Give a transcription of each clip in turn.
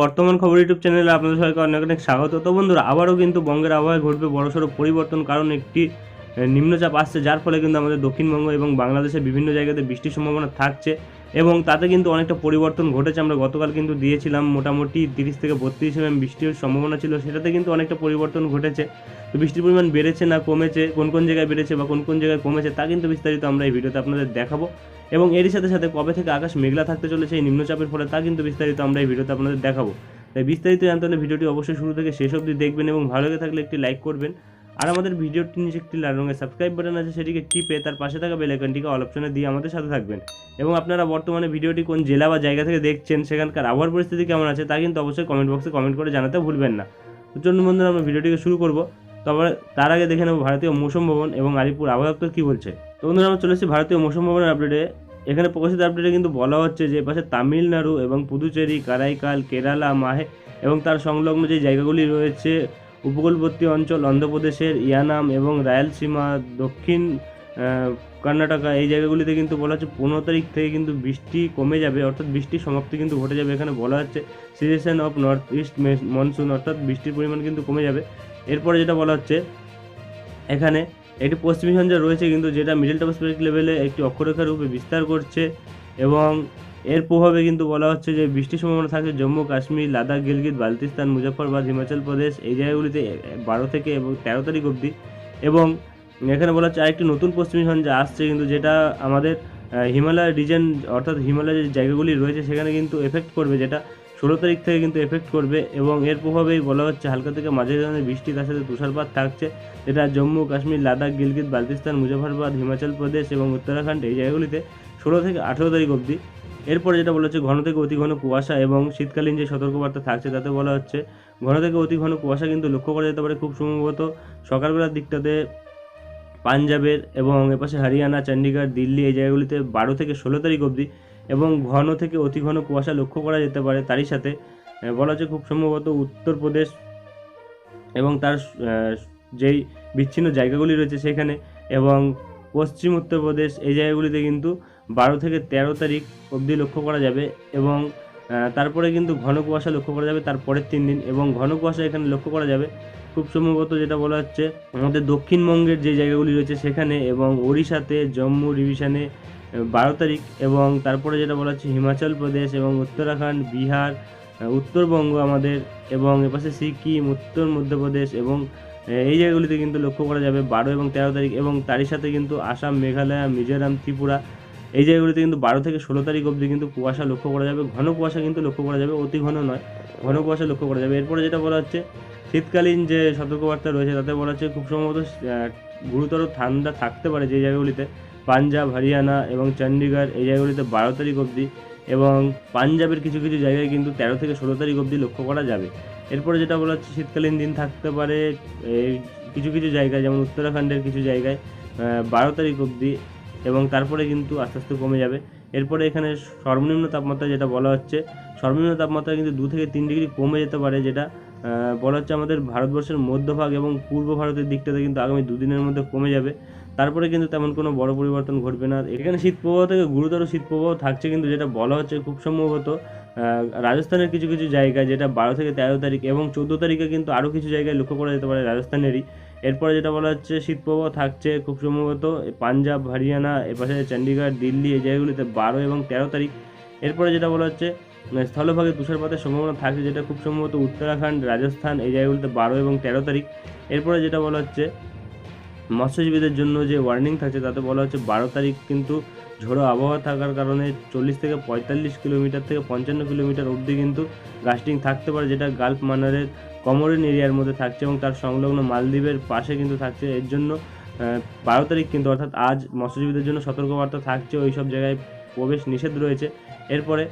বর্তমান খবর ইউটিউব চ্যানেলে আপনাদের সবাইকে অনেক অনেক স্বাগত। তো বন্ধুরা, আবারও কিন্তু বঙ্গের আবহাওয়ায় ঘটবে বড়সড় পরিবর্তন, কারণ একটি নিম্নচাপ আসছে, যার ফলে কিন্তু আমাদের দক্ষিণবঙ্গ এবং বাংলাদেশের বিভিন্ন জায়গাতে বৃষ্টির সম্ভাবনা থাকছে এবং তাতে কিন্তু অনেকটা পরিবর্তন ঘটেছে। আমরা গতকাল কিন্তু দিয়েছিলাম মোটামুটি তিরিশ থেকে বত্রিশ এম বৃষ্টির সম্ভাবনা ছিল, সেটাতে কিন্তু অনেকটা পরিবর্তন ঘটেছে। তো বৃষ্টির পরিমাণ বেড়েছে না কমেছে, কোন কোন জায়গায় বেড়েছে বা কোন কোন জায়গায় কমেছে তা কিন্তু বিস্তারিত আমরা এই ভিডিওতে আপনাদের দেখাবো। এবং এরই সাথে সাথে কবে থেকে আকাশ মেঘলা থাকতে চলেছে এই নিম্নচাপের ফলে তা কিন্তু বিস্তারিত আমরা এই ভিডিওতে আপনাদের দেখাবো। তাই বিস্তারিত জানতে হলে ভিডিওটি অবশ্যই শুরু থেকে শেষ অবধি দেখবেন এবং ভালো লেগে থাকলে একটি লাইক করবেন। আর আমাদের ভিডিওটি নিচে একটি লাল রঙের সাবস্ক্রাইব বাটন আছে, সেটিকে টিপে তার পাশে থাকা বেল আইকনটিকে অল অপশনে দিয়ে আমাদের সাথে থাকবেন। এবং আপনারা বর্তমানে ভিডিওটি কোন জেলা বা জায়গা থেকে দেখছেন, সেখানকার আবহাওয়ার পরিস্থিতি কেমন আছে তা কিন্তু অবশ্যই কমেন্ট বক্সে কমেন্ট করে জানাতে ভুলবেন না। তো চলুন বন্ধুরা, আমরা ভিডিওটিকে শুরু করব। তবে তার আগে দেখে নেব ভারতীয় মৌসুম ভবন এবং আলিপুর আবহাওয়া দপ্তর কী বলছে। তো বন্ধুরা, আমরা চলে এসেছি ভারতীয় মৌসুম ভবনের আপডেটে এখানে প্রকাশিত আপডেটে কিন্তু বলা হচ্ছে যে পাশে তামিলনাড়ু এবং পুদুচেরি, কারাইকাল, কেরালা, মাহে এবং তার সংলগ্ন যে জায়গাগুলি রয়েছে, উপকূলবর্তী অঞ্চল, অন্ধ্রপ্রদেশের ইয়ানাম এবং রায়লসীমা, দক্ষিণ কর্ণাটকা, এই জায়গাগুলিতে কিন্তু বলা হচ্ছে পনেরো তারিখ থেকে কিন্তু বৃষ্টি কমে যাবে, অর্থাৎ বৃষ্টির সমাপ্তি কিন্তু ঘটে যাবে। এখানে বলা হচ্ছে cessation of north east monsoon, অর্থাৎ বৃষ্টির পরিমাণ কিন্তু কমে যাবে। এরপরে যেটা বলা হচ্ছে, এখানে একটি পশ্চিমী ঝঞ্ঝা রয়েছে কিন্তু যেটা মিডল টপোস্ফেরিক লেভেলে একটি অক্ষরেখা রূপে বিস্তার করছে এবং এর প্রভাবে কিন্তু বলা হচ্ছে যে বৃষ্টির সম্ভাবনা থাকছে জম্মু, কাশ্মীর, লাদাখ, গিলগিত বালতিস্তান মুজফ্ফরবাদ হিমাচল প্রদেশ এই জায়গাগুলিতে বারো থেকে এবং তেরো তারিখ অবধি। এবং এখানে বলা হচ্ছে আরেকটি নতুন পশ্চিমী ঝঞ্ঝা আসছে কিন্তু যেটা আমাদের হিমালয় রিজন অর্থাৎ হিমালয়ের যে জায়গাগুলি রয়েছে সেখানে কিন্তু এফেক্ট করবে যেটা ষোলো তারিখ থেকে কিন্তু এফেক্ট করবে এবং এর প্রভাবেই বলা হচ্ছে হালকা থেকে মাঝারি ধরনের বৃষ্টি তার সাথে তুষারপাত থাকছে। যেটা জম্মু, কাশ্মীর, লাদাখ, গিলগিত বালতিস্তান মুজফ্ফরবাদ হিমাচল প্রদেশ এবং উত্তরাখণ্ড এই জায়গাগুলিতে ষোলো থেকে আঠেরো তারিখ অবধি। এরপরে যেটা বলা হচ্ছে ঘন থেকে অতি ঘন কুয়াশা এবং শীতকালীন যে সতর্কবার্তা থাকছে তাতে বলা হচ্ছে ঘন থেকে অতি ঘন কুয়াশা কিন্তু লক্ষ্য করা যেতে পারে খুব সম্ভবত সকালবেলার দিকটাতে পাঞ্জাবের এবং এপাশে হরিয়ানা চণ্ডীগড় দিল্লি এই জায়গাগুলিতে বারো থেকে ষোলো তারিখ অবধি এবং ঘন থেকে অতি ঘন কুয়াশা লক্ষ্য করা যেতে পারে। তারই সাথে বলা হচ্ছে খুব সম্ভবত উত্তরপ্রদেশ এবং তার যেই বিচ্ছিন্ন জায়গাগুলি রয়েছে সেখানে এবং পশ্চিম উত্তরপ্রদেশ, এই জায়গাগুলিতে কিন্তু বারো থেকে তেরো তারিখ অবধি লক্ষ্য করা যাবে এবং তারপরে কিন্তু ঘন কুয়াশা লক্ষ্য করা যাবে তারপরের তিন দিন এবং ঘন কুয়াশা এখানে লক্ষ্য করা যাবে। খুব সম্ভবত যেটা বলা হচ্ছে আমাদের দক্ষিণবঙ্গের যে জায়গাগুলি রয়েছে সেখানে এবং ওড়িশাতে, জম্মু ডিভিশনে বারো তারিখ এবং তারপরে যেটা বলা হচ্ছে হিমাচল প্রদেশ এবং উত্তরাখণ্ড, বিহার উত্তরবঙ্গ আমাদের এবং এপাশে সিকিম, উত্তর মধ্যপ্রদেশ এবং এই জায়গাগুলিতে কিন্তু লক্ষ্য করা যাবে বারো এবং তেরো তারিখ এবং তারই সাথে কিন্তু আসাম, মেঘালয়, মিজোরাম, ত্রিপুরা, এই জায়গাগুলিতে কিন্তু বারো থেকে ষোলো তারিখ অবধি কিন্তু কুয়াশা লক্ষ্য করা যাবে। ঘন কুয়াশা কিন্তু লক্ষ্য করা যাবে, অতি ঘন নয়, ঘন কুয়াশা লক্ষ্য করা যাবে। এরপরে যেটা বলা হচ্ছে, শীতকালীন যে সতর্কবার্তা রয়েছে তাতে বলা হচ্ছে খুব সম্ভবত গুরুতর ঠান্ডা থাকতে পারে যে জায়গাগুলিতে। পাঞ্জাব, হরিয়ানা এবং চণ্ডীগড় এই জায়গাগুলিতে বারো তারিখ অবধি এবং পাঞ্জাবের কিছু কিছু জায়গায় কিন্তু তেরো থেকে ষোলো তারিখ অবধি লক্ষ্য করা যাবে। এরপরে যেটা বলা হচ্ছে শীতকালীন দিন থাকতে পারে কিছু কিছু জায়গায় যেমন উত্তরাখণ্ডের কিছু জায়গায় বারো তারিখ অবধি এবং তারপরে কিন্তু আস্তে আস্তে কমে যাবে। এরপরে এখানে সর্বনিম্ন তাপমাত্রা যেটা বলা হচ্ছে, সর্বনিম্ন তাপমাত্রা কিন্তু দু থেকে তিন ডিগ্রি কমে যেতে পারে, যেটা বলা হচ্ছে আমাদের ভারতবর্ষের মধ্যভাগ এবং পূর্ব ভারতের দিকটাতে কিন্তু আগামী দুদিনের মধ্যে কমে যাবে। তারপরে কিন্তু তেমন কোনো বড় পরিবর্তন ঘটবে না। এখানে শীত প্রবাহ থেকে গুরুতর শীত প্রবাহ থাকছে কিন্তু যেটা বলা হচ্ছে খুব সম্ভবত রাজস্থানের কিছু কিছু জায়গায় যেটা বারো থেকে তেরো তারিখ এবং চোদ্দ তারিখে কিন্তু আরও কিছু জায়গায় লক্ষ্য করা যেতে পারে রাজস্থানেরই। এরপরে যেটা বলা হচ্ছে শীত প্রবাহ থাকছে খুব সম্ভবত পাঞ্জাব, হরিয়ানা, এপাশে চণ্ডীগড় দিল্লি এই জায়গাগুলিতে বারো এবং তেরো তারিখ। এরপরে যেটা বলা হচ্ছে স্থলভাগে তুষারপাতের সম্ভাবনা থাকছে, যেটা খুব সম্ভবত উত্তরাখণ্ড, রাজস্থান, এই জায়গাগুলিতে বারো এবং তেরো তারিখ। এরপরে যেটা বলা হচ্ছে, মৎস্যজীবীদের জন্য যে ওয়ার্নিং থাকছে, তাতে বলা হচ্ছে বারো তারিখ কিন্তু ঝোড়ো আবহাওয়া থাকার কারণে চল্লিশ থেকে পঁয়তাল্লিশ কিলোমিটার থেকে পঞ্চান্ন কিলোমিটার অবধি কিন্তু গাস্টিং থাকতে পারে, যেটা গালফ মানারের কমরিন এরিয়ার মধ্যে থাকছে এবং তার সংলগ্ন মালদ্বীপের পাশে কিন্তু থাকছে। এর জন্য বারো তারিখ কিন্তু অর্থাৎ আজ মৎস্যজীবীদের জন্য সতর্কবার্তা থাকছে ওই সব জায়গায় প্রবেশ নিষেধ রয়েছে। এরপরে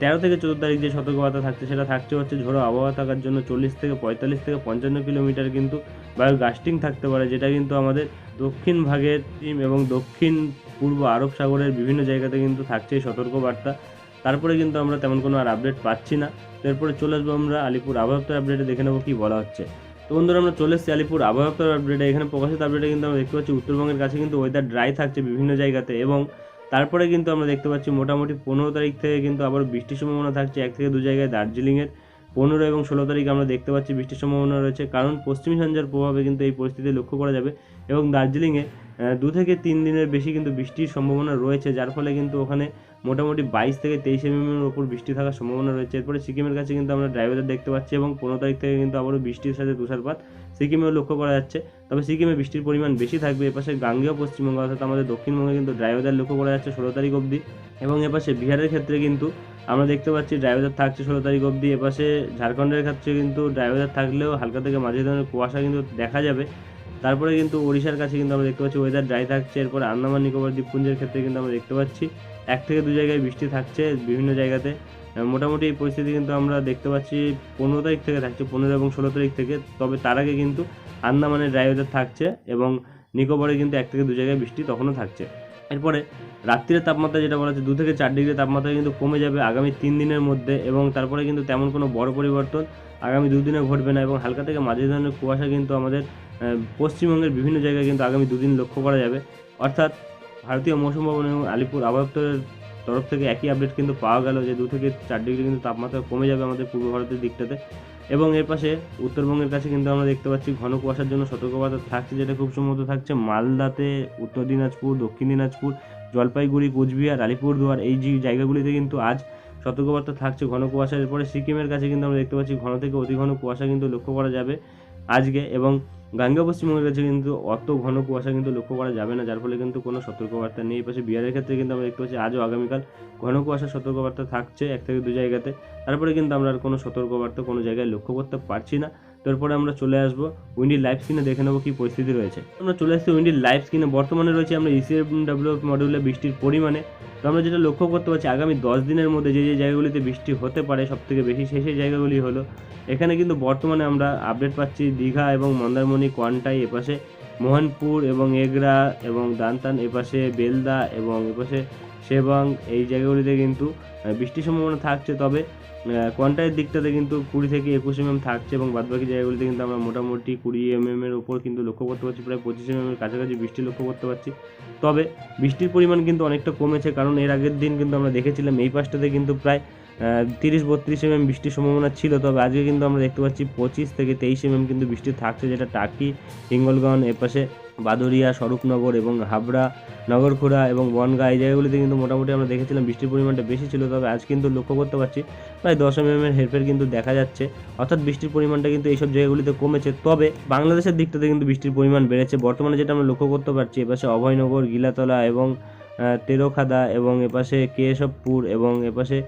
তেরো থেকে চোদ্দ তারিখ যে সতর্কবার্তা থাকছে, সেটা থাকছে হচ্ছে ঝোড়ো আবহাওয়া থাকার জন্য চল্লিশ থেকে পঁয়তাল্লিশ থেকে পঞ্চান্ন কিলোমিটার কিন্তু বায়ু গাস্টিং থাকতে পারে, যেটা কিন্তু আমাদের দক্ষিণ ভাগের টিম এবং দক্ষিণ পূর্ব আরব সাগরের বিভিন্ন জায়গাতে কিন্তু থাকছে এই সতর্কবার্তা। তারপরে কিন্তু আমরা তেমন কোনো আর আপডেট পাচ্ছি না। এরপরে চলে আসব আমরা আলিপুর আবহাওয়া আপডেটে দেখে নেব কী বলা হচ্ছে। তো বন্ধুরা, আমরা চলে এসেছি আলিপুর আবহাওয়া আপডেটে এখানে প্রকাশিত আপডেটে কিন্তু আমরা দেখতে পাচ্ছি, উত্তরবঙ্গের কাছে কিন্তু ওয়েদার ড্রাই থাকছে বিভিন্ন জায়গাতে এবং তারপরে কিন্তু আমরা দেখতে পাচ্ছি মোটামুটি পনেরো তারিখ থেকে কিন্তু আবার বৃষ্টির সম্ভাবনা থাকছে। এক থেকে দু জায়গায় দার্জিলিংয়ের পনেরো এবং ষোলো তারিখ আমরা দেখতে পাচ্ছি বৃষ্টির সম্ভাবনা রয়েছে। কারণ পশ্চিমী সঞ্জার প্রভাবে কিন্তু এই পরিস্থিতি লক্ষ্য করা যাবে এবং দার্জিলিংয়ে দু থেকে তিন দিনের বেশি কিন্তু বৃষ্টির সম্ভাবনা রয়েছে, যার ফলে কিন্তু ওখানে মোটামুটি বাইশ থেকে তেইশ এমএমের ওপর বৃষ্টি থাকার সম্ভাবনা রয়েছে। এরপরে সিকিমের কাছে কিন্তু আমরা ড্রাইভারদের দেখতে পাচ্ছি এবং পনেরো তারিখ থেকে কিন্তু আবারও বৃষ্টির সাথে তুষারপাত সিকিমেও লক্ষ্য করা যাচ্ছে। তবে সিকিমে বৃষ্টির পরিমাণ বেশি থাকবে, এপাশে গাঙ্গেয় পশ্চিমবঙ্গ অর্থাৎ আমাদের দক্ষিণবঙ্গে কিন্তু ড্রাইভারদের লক্ষ্য করা যাচ্ছে ষোলো তারিখ অবধি এবং এপাশে বিহারের ক্ষেত্রে কিন্তু আমরা দেখতে পাচ্ছি ড্রাইভারদের থাকছে ষোলো তারিখ অবধি, এপাশে ঝাড়খণ্ডের ক্ষেত্রে কিন্তু ড্রাইভারদের থাকলেও হালকা থেকে মাঝে ধরনের কুয়াশা কিন্তু দেখা যাবে। তারপরে কিন্তু ওড়িশার কাছে কিন্তু আমরা দেখতে পাচ্ছি ওয়েদার ড্রাই থাকছে, এরপরে আন্দামান, নিকোবর, দ্বীপপুঞ্জের ক্ষেত্রে কিন্তু আমরা দেখতে পাচ্ছি এক থেকে দু জায়গায় বৃষ্টি থাকছে বিভিন্ন জায়গাতে। মোটামুটি এই পরিস্থিতি কিন্তু আমরা দেখতে পাচ্ছি পনেরো তারিখ থেকে থাকছে, পনেরো এবং ষোলো তারিখ থেকে, তবে তার আগে কিন্তু আন্দামানের ড্রাই ওয়েদার থাকছে এবং নিকোবরে কিন্তু এক থেকে দু জায়গায় বৃষ্টি তখনও থাকছে। এরপরে রাত্রির তাপমাত্রা যেটা বলা হচ্ছে দু থেকে চার ডিগ্রি তাপমাত্রা কিন্তু কমে যাবে আগামী তিন দিনের মধ্যে এবং তারপরে কিন্তু তেমন কোনো বড় পরিবর্তন আগামী দুদিনে ঘটবে না এবং হালকা থেকে মাঝে ধরনের কুয়াশা কিন্তু আমাদের পশ্চিমবঙ্গের বিভিন্ন জায়গায় কিন্তু আগামী দুদিন লক্ষ্য করা যাবে। অর্থাৎ ভারতীয় মৌসুম ভবন এবং আলিপুর আবহাওয়া তরফ থেকে একই আপডেট কিন্তু পাওয়া গেল যে, দু থেকে চার ডিগ্রি কিন্তু তাপমাত্রা কমে যাবে আমাদের পূর্ব ভারতের দিকটাতে। এবং এর পাশে উত্তরবঙ্গের কাছে কিন্তু আমরা দেখতে পাচ্ছি ঘন কুয়াশার জন্য সতর্কবার্তা থাকছে, যেটা খুব সম্ভবত থাকছে মালদাতে, উত্তর দিনাজপুর, দক্ষিণ দিনাজপুর, জলপাইগুড়ি, কোচবিহার, আলিপুরদুয়ার, এই যে জায়গাগুলিতে কিন্তু আজ সতর্কবার্তা থাকছে ঘন কুয়াশার। এরপরে সিকিমের কাছে কিন্তু আমরা দেখতে পাচ্ছি ঘন থেকে অতি ঘন কুয়াশা কিন্তু লক্ষ্য করা যাবে আজকে। এবং গাঙ্গা পশ্চিমবঙ্গের কাছে কিন্তু অত ঘন কুয়াশা কিন্তু লক্ষ্য করা যাবে না, যার ফলে কিন্তু কোনো সতর্কবার্তা নেই। পাশে বিহারের ক্ষেত্রে কিন্তু আমরা দেখতে পাচ্ছি আজও আগামীকাল ঘন কুয়াশা সতর্কবার্তা থাকছে এক থেকে দু জায়গাতে। তারপরে কিন্তু আমরা আর কোনো সতর্কবার্তা কোনো জায়গায় লক্ষ্য করতে পারছি না। তারপরে আমরা চলে আসব উইন্ডি লাইভ স্ক্রিনে দেখে নেব কী পরিস্থিতি রয়েছে। আমরা চলে আসছি উইন্ডি লাইভ স্ক্রিনে বর্তমানে রয়েছে আমরা E ইসিএমডাব্লিউ মডিউলে বৃষ্টির পরিমাণে। তো আমরা যেটা লক্ষ্য করতে পারছি, আগামী দশ দিনের মধ্যে যে যে জায়গাগুলিতে বৃষ্টি হতে পারে সব থেকে বেশি সেই সেই জায়গাগুলি হলো, এখানে কিন্তু বর্তমানে আমরা আপডেট পাচ্ছি দীঘা এবং মন্দারমণি, কোয়ান্টাই এপাশে, মোহনপুর এবং এগরা এবং দানতান এপাশে, বেলদা এবং এপাশে সেবাং এই জায়গাগুলিতে কিন্তু বৃষ্টির সম্ভাবনা থাকছে, তবে কোয়ান্টাইয়ের দিকটাতে কিন্তু কুড়ি থেকে একুশ এমএম থাকছে এবং বাদবাকি জায়গাগুলিতে কিন্তু আমরা মোটামুটি কুড়ি এমএম এর উপর কিন্তু লক্ষ্য করতে পারছি, প্রায় পঁচিশ এমএম এর কাছাকাছি বৃষ্টি লক্ষ্য করতে পারছি। তবে, বৃষ্টির পরিমাণ কিন্তু অনেকটা কমেছে, কারণ এর আগের দিন কিন্তু আমরা দেখেছিলাম এই পাশটাতে কিন্তু প্রায় তিরিশ বত্রিশ এমএম বৃষ্টির সম্ভাবনা ছিল, তবে আজকে কিন্তু আমরা দেখতে পাচ্ছি পঁচিশ থেকে তেইশ এমএম কিন্তু বৃষ্টি থাকছে, যেটা টাকি, হিঙ্গলগঞ্জ, এপাশে বাদুরিয়া স্বরূপনগর এবং হাবড়া, নগরখুড়া এবং বনগাঁ এই জায়গাগুলিতে কিন্তু মোটামুটি আমরা দেখেছিলাম বৃষ্টির পরিমাণটা বেশি ছিল, তবে আজ কিন্তু লক্ষ্য করতে পারছি প্রায় দশ এমএম এর হেরফের কিন্তু দেখা যাচ্ছে। অর্থাৎ বৃষ্টির পরিমাণটা কিন্তু এইসব জায়গাগুলিতে কমেছে, তবে বাংলাদেশের দিকটাতে কিন্তু বৃষ্টির পরিমাণ বেড়েছে। বর্তমানে যেটা আমরা লক্ষ্য করতে পারছি, এপাশে অভয়নগর, গিলাতলা এবং তেরোখাদা এবং এপাশে কেশবপুর এবং এপাশে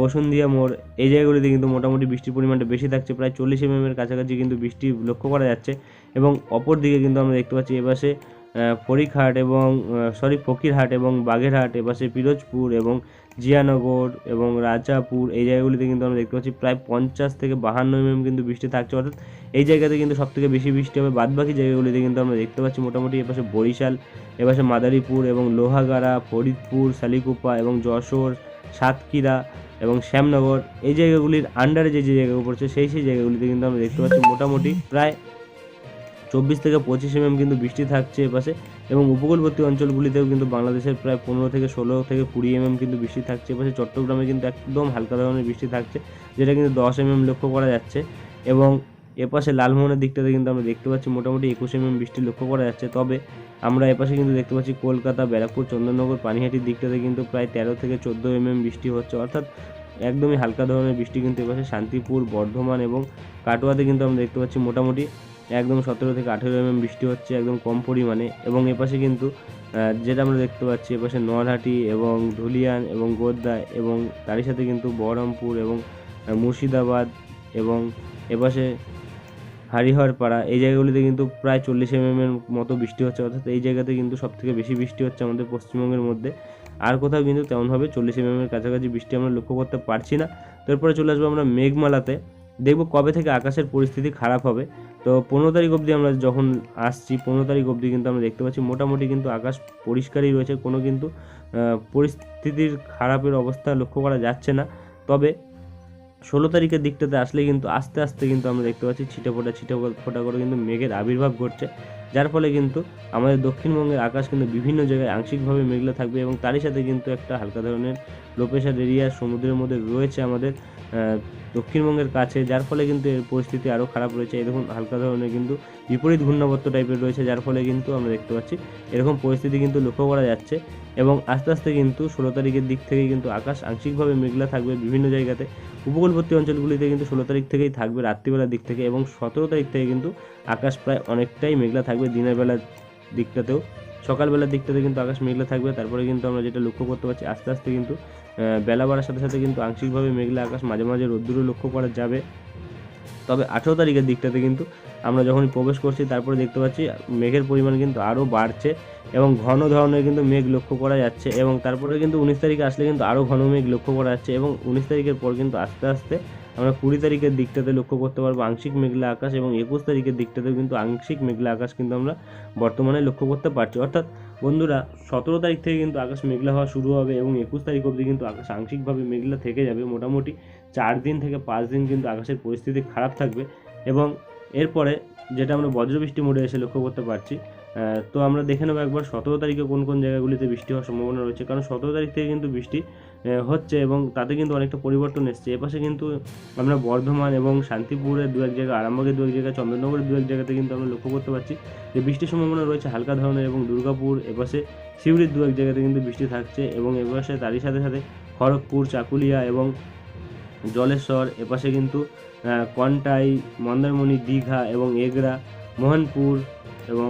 বসুন্ধিয়া মোড়, এই জায়গাগুলিতে কিন্তু মোটামুটি বৃষ্টির পরিমাণটা বেশি থাকছে। প্রায় চল্লিশ এমএম এর কাছাকাছি কিন্তু বৃষ্টি লক্ষ্য করা যাচ্ছে। এবং অপর দিকে কিন্তু আমরা দেখতে পাচ্ছি এপাশে ফরিকহাট এবং সরি ফকিরহাট এবং বাগেরহাট, এপাশে পিরোজপুর এবং জিয়ানগর এবং রাজাপুর, এই জায়গাগুলিতে কিন্তু আমরা দেখতে পাচ্ছি প্রায় পঞ্চাশ থেকে বাহান্ন এমএম কিন্তু বৃষ্টি থাকছে। অর্থাৎ এই জায়গাতে কিন্তু সব থেকে বেশি বৃষ্টি হবে। বাদবাকি জায়গাগুলিতে কিন্তু আমরা দেখতে পাচ্ছি মোটামুটি এপাশে বরিশাল, এপাশে মাদারীপুর এবং লোহাগাড়া, ফরিদপুর, শালিকুপা এবং যশোর, সাতক্ষীরা এবং শ্যামনগর। এই জায়গাগুলির আন্ডারে যে যে জায়গাগুলো পড়ছে, সেই সেই জায়গাগুলিতে কিন্তু আমরা দেখতে পাচ্ছি মোটামুটি প্রায় চব্বিশ থেকে পঁচিশ এমএম কিন্তু বৃষ্টি থাকছে এপাশে এবং উপকূলবর্তী অঞ্চলগুলিতেও কিন্তু বাংলাদেশের প্রায় পনেরো থেকে ষোলো থেকে কুড়ি এমএম কিন্তু বৃষ্টি থাকছে এপাশে চট্টগ্রামে কিন্তু একদম হালকা ধরনের বৃষ্টি থাকছে, যেটা কিন্তু দশ এমএম লক্ষ্য করা যাচ্ছে এবং এপাশে লালমোহনের দিকটাতে কিন্তু আমরা দেখতে পাচ্ছি মোটামুটি একুশ এমএম বৃষ্টি লক্ষ্য করা যাচ্ছে। তবে আমরা এপাশে কিন্তু দেখতে পাচ্ছি কলকাতা, ব্যারাকপুর চন্দননগর পানিহাটির দিকটাতে কিন্তু প্রায় তেরো থেকে চোদ্দ এমএম বৃষ্টি হচ্ছে। অর্থাৎ একদমই হালকা ধরনের বৃষ্টি কিন্তু এপাশে শান্তিপুর, বর্ধমান এবং কাটোয়াতে কিন্তু আমরা দেখতে পাচ্ছি মোটামুটি একদম সতেরো থেকে আঠেরো এমএম বৃষ্টি হচ্ছে, একদম কম পরিমাণে। এবং এপাশে কিন্তু যেটা আমরা দেখতে পাচ্ছি, এপাশে নলহাটি এবং ধুলিয়ান এবং গোদ্দা এবং তারই সাথে কিন্তু বহরমপুর এবং মুর্শিদাবাদ এবং এপাশে হরিহরপাড়া, এই জায়গাগুলিতে কিন্তু প্রায় চল্লিশ এমএম এর মতো বৃষ্টি হচ্ছে। অর্থাৎ এই জায়গাতে কিন্তু সব থেকে বেশি বৃষ্টি হচ্ছে আমাদের পশ্চিমবঙ্গের মধ্যে। আর কোথাও কিন্তু তেমনভাবে চল্লিশ এমএম এর কাছাকাছি বৃষ্টি আমরা লক্ষ্য করতে পারছি না। তারপরে চলে আসব আমরা মেঘমালাতে। দেখব কবে থেকে আকাশের পরিস্থিতি খারাপ হবে। তো পনেরো তারিখ অবধি আমরা যখন আসছি, পনেরো তারিখ অবধি কিন্তু আমরা দেখতে পাচ্ছি মোটামুটি কিন্তু আকাশ পরিষ্কারই রয়েছে, কোনো কিন্তু পরিস্থিতির খারাপের অবস্থা লক্ষ্য করা যাচ্ছে না। তবে ষোলো তারিখের দিকটাতে আসলে কিন্তু আস্তে আস্তে কিন্তু আমরা দেখতে পাচ্ছি ছিটে ফোটা ছিটে ফোটা করে কিন্তু মেঘের আবির্ভাব ঘটছে। যার ফলে কিন্তু আমাদের দক্ষিণবঙ্গের আকাশ কিন্তু বিভিন্ন জায়গায় আংশিকভাবে মেঘলা থাকবে এবং তারই সাথে কিন্তু একটা হালকা ধরনের লোপেশার এরিয়া সমুদ্রের মধ্যে রয়েছে আমাদের দক্ষিণবঙ্গের কাছে, যার ফলে কিন্তু এর পরিস্থিতি আরও খারাপ রয়েছে। এরকম হালকা ধরনের কিন্তু বিপরীত ঘূর্ণাবর্ত টাইপের রয়েছে, যার ফলে কিন্তু আমরা দেখতে পাচ্ছি এরকম পরিস্থিতি কিন্তু লক্ষ্য করা যাচ্ছে এবং আস্তে আস্তে কিন্তু ষোলো তারিখের দিক থেকে কিন্তু আকাশ আংশিকভাবে মেঘলা থাকবে বিভিন্ন জায়গাতে। উপকূলবর্তী অঞ্চলগুলিতে কিন্তু ষোলো তারিখ থেকেই থাকবে রাত্রিবেলার দিক থেকে এবং সতেরো তারিখ থেকে কিন্তু আকাশ প্রায় অনেকটাই মেঘলা থাকবে দিনের বেলার দিকটাতেও। সকালবেলার দিকটাতে কিন্তু আকাশ মেঘলা থাকবে, তারপরে কিন্তু আমরা যেটা লক্ষ্য করতে পারছি আস্তে আস্তে কিন্তু বেলা বাড়ার সাথে সাথে কিন্তু আংশিকভাবে মেঘলা আকাশ মাঝে মাঝে রোদ্দুরও লক্ষ্য করা যাবে। তবে আঠেরো তারিখের দিকটাতে কিন্তু আমরা যখনই প্রবেশ করছি, তারপরে দেখতে পাচ্ছি মেঘের পরিমাণ কিন্তু আরও বাড়ছে এবং ঘন ধরনের কিন্তু মেঘ লক্ষ্য করা যাচ্ছে এবং তারপরে কিন্তু উনিশ তারিখে আসলে কিন্তু আরও ঘন মেঘ লক্ষ্য করা যাচ্ছে এবং উনিশ তারিখের পর কিন্তু আস্তে আস্তে আমরা কুড়ি তারিখের দিকটাতে লক্ষ্য করতে পারব আংশিক মেঘলা আকাশ এবং একুশ তারিখের দিকটাতেও কিন্তু আংশিক মেঘলা আকাশ কিন্তু আমরা বর্তমানে লক্ষ্য করতে পারছি। অর্থাৎ বন্ধুরা, সতেরো তারিখ থেকে কিন্তু আকাশ মেঘলা হওয়া শুরু হবে এবং একুশ তারিখ অবধি কিন্তু আকাশ আংশিকভাবে মেঘলা থেকে যাবে। মোটামুটি চার দিন থেকে পাঁচ দিন কিন্তু আকাশের পরিস্থিতি খারাপ থাকবে এবং এরপরে যেটা আমরা বজ্রবৃষ্টি মোডে এসে লক্ষ্য করতে পারছি তো আমরা দেখে নেব একবার সতেরো তারিখে কোন কোন জায়গাগুলিতে বৃষ্টি হওয়ার সম্ভাবনা রয়েছে। কারণ সতেরো তারিখ থেকে কিন্তু বৃষ্টি হচ্ছে এবং তাতে কিন্তু অনেকটা পরিবর্তন এসছে। এপাশে কিন্তু আমরা বর্ধমান এবং শান্তিপুরের দু এক জায়গা আরামবাগের দু এক জায়গা চন্দননগরের দু এক জায়গাতে কিন্তু আমরা লক্ষ্য করতে পারছি যে বৃষ্টির সম্ভাবনা রয়েছে হালকা ধরনের এবং দুর্গাপুর, এপাশে সিউড়ির দু এক জায়গাতে কিন্তু বৃষ্টি থাকছে এবং এপাশে তারই সাথে সাথে খড়গপুর, চাকুলিয়া এবং জলেশ্বর, এপাশে কিন্তু কন্টাই, মন্দারমণি, দীঘা এবং এগরা, মোহনপুর এবং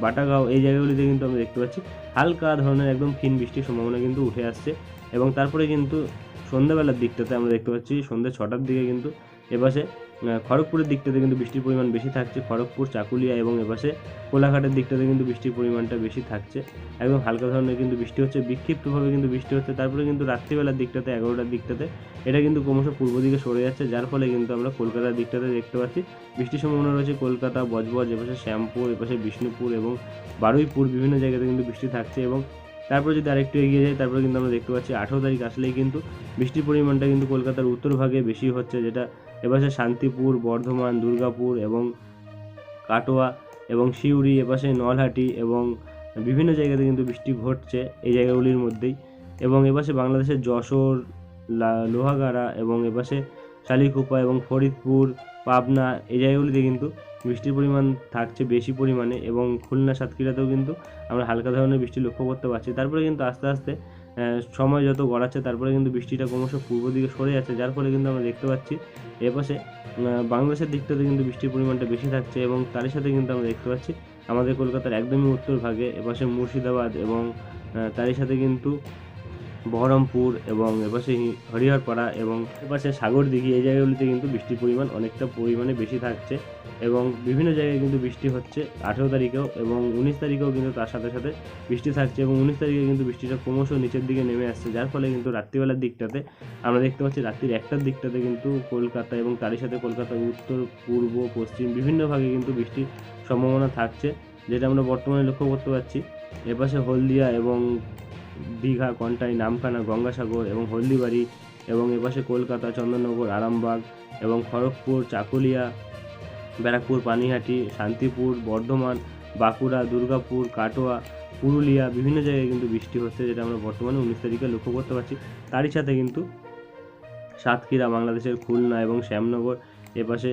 বাটাগাঁও, এই জায়গাগুলিতে কিন্তু আমরা দেখতে পাচ্ছি। হালকা ধরনের একদম ক্ষীণ বৃষ্টির সম্ভাবনা কিন্তু উঠে আসছে এবং তারপরে কিন্তু সন্ধ্যাবেলার দিকটাতে আমরা দেখতে পাচ্ছি সন্ধ্যে ছটার দিকে কিন্তু এপাশে খড়গপুরের দিকটাতে কিন্তু বৃষ্টির পরিমাণ বেশি থাকছে। খড়গপুর, চাকুলিয়া এবং এপাশে কোলাঘাটের দিকটাতে কিন্তু বৃষ্টির পরিমাণটা বেশি থাকছে। একদম হালকা ধরনের কিন্তু বৃষ্টি হচ্ছে, বিক্ষিপ্তভাবে কিন্তু বৃষ্টি হচ্ছে। তারপরে কিন্তু রাত্রিবেলার দিকটাতে, এগারোটার দিকটাতে, এটা কিন্তু ক্রমশ পূর্ব দিকে সরে যাচ্ছে, যার ফলে কিন্তু আমরা কলকাতার দিকটাতে দেখতে পাচ্ছি। বৃষ্টির সম্ভাবনা রয়েছে কলকাতা, বজবজ, এপাশে শ্যামপুর, এপাশে বিষ্ণুপুর এবং বারুইপুর, বিভিন্ন জায়গাতে কিন্তু বৃষ্টি থাকছে এবং তারপর যদি আরেকটু এগিয়ে যাই, তারপরে কিন্তু আমরা দেখতে পাচ্ছি আঠেরো তারিখ আসলেই কিন্তু বৃষ্টির পরিমাণটা কিন্তু কলকাতার উত্তর ভাগে বেশি হচ্ছে, যেটা এপাশে শান্তিপুর, বর্ধমান, দুর্গাপুর এবং কাটোয়া এবং সিউড়ি, এপাশে নলহাটি এবং বিভিন্ন জায়গাতে কিন্তু বৃষ্টি ঘটছে এই জায়গাগুলির মধ্যেই। এবং এপাশে বাংলাদেশের যশোর লোহাগাড়া এবং এপাশে শালিখোপা এবং ফরিদপুর, পাবনা এই জায়গাগুলিতে কিন্তু বৃষ্টির পরিমাণ থাকছে বেশি পরিমাণে এবং খুলনা সাতক্ষীরাতেও কিন্তু আমরা হালকা ধরনের বৃষ্টি লক্ষ্য করতে পারছি। তারপরে কিন্তু আস্তে আস্তে সময় যত গড়াচ্ছে তারপরে কিন্তু বৃষ্টিটা ক্রমশ পূর্ব দিকে সরে যাচ্ছে, যার ফলে কিন্তু আমরা দেখতে পাচ্ছি এপাশে বাংলাদেশের দিকটাতে কিন্তু বৃষ্টির পরিমাণটা বেশি থাকছে এবং তারই সাথে কিন্তু আমরা দেখতে পাচ্ছি আমাদের কলকাতার একদমই উত্তর ভাগে এপাশে মুর্শিদাবাদ এবং তারই সাথে কিন্তু বহরমপুর এবং এপাশে হরিহরপাড়া এবং এপাশে সাগর সাগরদিঘি, এই জায়গাগুলিতে কিন্তু বৃষ্টির পরিমাণ অনেকটা পরিমাণে বেশি থাকছে এবং বিভিন্ন জায়গায় কিন্তু বৃষ্টি হচ্ছে আঠেরো তারিখেও এবং উনিশ তারিখেও কিন্তু তার সাথে সাথে বৃষ্টি থাকছে এবং উনিশ তারিখে কিন্তু বৃষ্টিটা ক্রমশ নিচের দিকে নেমে আসছে, যার ফলে কিন্তু রাত্রিবেলার দিকটাতে আমরা দেখতে পাচ্ছি রাত্রির একটার দিকটাতে কিন্তু কলকাতা এবং তারই সাথে কলকাতার উত্তর, পূর্ব, পশ্চিম বিভিন্ন ভাগে কিন্তু বৃষ্টির সম্ভাবনা থাকছে, যেটা আমরা বর্তমানে লক্ষ্য করতে পারছি। এপাশে হলদিয়া এবং দীঘা, কন্টাই, নামখানা, গঙ্গাসাগর এবং হলদিবাড়ি এবং এপাশে কলকাতা, চন্দননগর, আরামবাগ এবং খড়গপুর, চাকুলিয়া, ব্যারাকপুর, পানিহাটি, শান্তিপুর, বর্ধমান, বাঁকুড়া, দুর্গাপুর, কাটোয়া, পুরুলিয়া বিভিন্ন জায়গায় কিন্তু বৃষ্টি হচ্ছে যেটা আমরা বর্তমানে উনিশ তারিখে লক্ষ্য করতে পারছি। তারই সাথে কিন্তু সাতক্ষীরা, বাংলাদেশের খুলনা এবং শ্যামনগর, এপাশে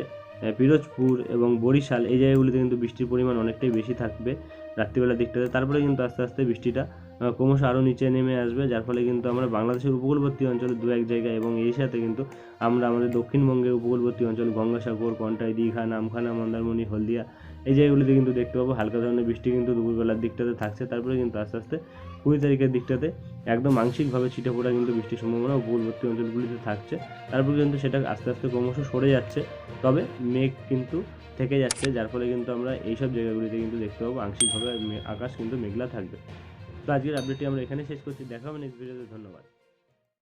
পিরোজপুর এবং বরিশাল এই জায়গাগুলিতে কিন্তু বৃষ্টির পরিমাণ অনেকটাই বেশি থাকবে রাত্রিবেলার দিকটাতে। তারপরে কিন্তু আস্তে আস্তে বৃষ্টিটা ক্রমশ আরও নিচে নেমে আসবে, যার ফলে কিন্তু আমরা বাংলাদেশের উপকূলবর্তী অঞ্চলে দু এক জায়গায় এবং এই সাথে কিন্তু আমরা আমাদের দক্ষিণবঙ্গের উপকূলবর্তী অঞ্চল গঙ্গাসাগর, কন্টাই, দীঘা, নামখানা, মন্দারমণি, হলদিয়া, এই জায়গাগুলিতে কিন্তু দেখতে পাবো হালকা ধরনের বৃষ্টি কিন্তু দুপুরবেলার দিকটাতে থাকছে। তারপরে কিন্তু আস্তে আস্তে কুড়ি তারিখের দিকটাতে একদম আংশিকভাবে ছিটে পড়া কিন্তু বৃষ্টির সম্ভাবনা উপকূলবর্তী অঞ্চলগুলিতে থাকছে। তারপর কিন্তু সেটা আস্তে আস্তে ক্রমশ সরে যাচ্ছে, তবে মেঘ কিন্তু থেকে যাচ্ছে, যার ফলে কিন্তু আমরা এইসব জায়গাগুলিতে কিন্তু দেখতে পাবো আংশিকভাবে আকাশ কিন্তু মেঘলা থাকবে। তো আজকের আপডেটটি আমরা এখানে শেষ করছি। দেখা হবে নেক্সট ভিডিওতে ধন্যবাদ।